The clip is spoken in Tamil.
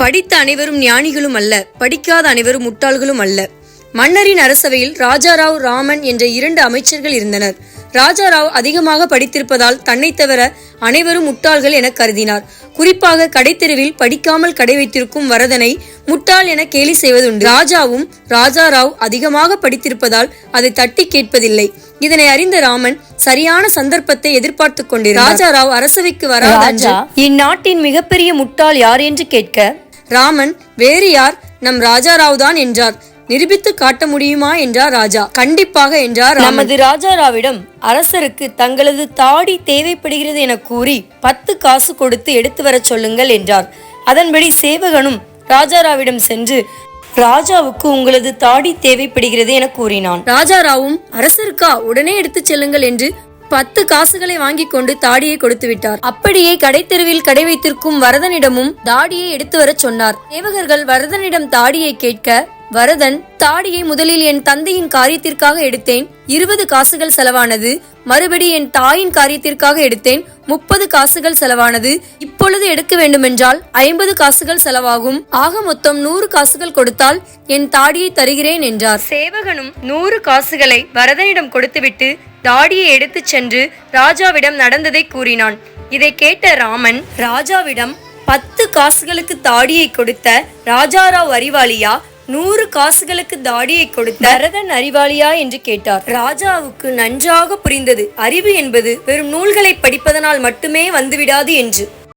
படித்த அனைவரும் ஞானிகளும் அல்ல படிக்காத அனைவரும் முட்டாள்களும் அல்ல. மன்னரின் அரசவையில் ராஜாராவ் ராமன் என்ற இரண்டு அமைச்சர்கள் இருந்தனர். ராஜாராவ் அதிகமாக படித்திருப்பதால் தன்னை தவிர அனைவரும் முட்டாள்கள் என கருதினார். குறிப்பாக கடைத்தெருவில் படிக்காமல் கடை வைத்திருக்கும் வரதனை முட்டாள் என கேலி செய்வதுண்டு. ராஜாவும் ராஜாராவ் அதிகமாக படித்திருப்பதால் அதை தட்டி கேட்பதில்லை. இதனை அறிந்த ராமன் சரியான சந்தர்ப்பத்தை எதிர்பார்த்து கொண்டிருந்தார். ராஜாராவ் அரசவைக்கு வராத இந்நாட்டின் மிகப்பெரிய முட்டாள் யார் என்று கேட்க ராமன் வேறு யார்? நம் ராஜாராவ் தான் என்றார். நிரூபித்து காட்ட முடியுமா? என்றார் ராஜா. கண்டிப்பாக என்றார் நமது ராஜாராவிடம் அரசருக்கு தங்களது தாடி தேவைப்படுகிறது என கூறி பத்து காசு கொடுத்து எடுத்து வரச் சொல்லுங்கள் என்றார். அதன்படி சேவகனும் ராஜாராவிடம் சென்று ராஜாவுக்கு உங்களது தாடி தேவைப்படுகிறது என கூறினான். ராஜாராவும் அரசருக்கா? உடனே எடுத்துச் செல்லுங்கள் என்று பத்து காசுகளை வாங்கி கொண்டு தாடியை கொடுத்து விட்டார். அப்படியே கடைத்தெருவில் கடை வைத்திருக்கும் வரதனிடமும் தாடியை எடுத்து வரச் சொன்னார். சேவகர்கள் வரதனிடம் தாடியை கேட்க வரதன் தாடியை முதலில் என் தந்தையின் காரியத்திற்காக எடுத்தேன். இருபது காசுகள் செலவானது. மறுபடி என் தாயின் காரியத்திற்காக எடுத்தேன். முப்பது காசுகள் செலவானது. இப்பொழுது எடுக்க வேண்டுமென்றால் ஐம்பது காசுகள் செலவாகும். ஆக மொத்தம் நூறு காசுகள் கொடுத்தால் என் தாடியை தருகிறேன் என்றார். சேவகனும் நூறு காசுகளை வரதனிடம் கொடுத்துவிட்டு தாடியை எடுத்துச் சென்று ராஜாவிடம் நடந்ததை கூறினான். இதை கேட்ட ராமன் ராஜாவிடம் பத்து காசுகளுக்கு தாடியை கொடுத்த ராஜாராவ் அறிவாளியா? நூறு காசுகளுக்கு தாடியை கொடுத்த பரதன் அறிவாளியா என்று கேட்டார். ராஜாவுக்கு நன்றாக புரிந்தது. அறிவு என்பது வெறும் நூல்களை படிப்பதனால் மட்டுமே வந்துவிடாது என்று.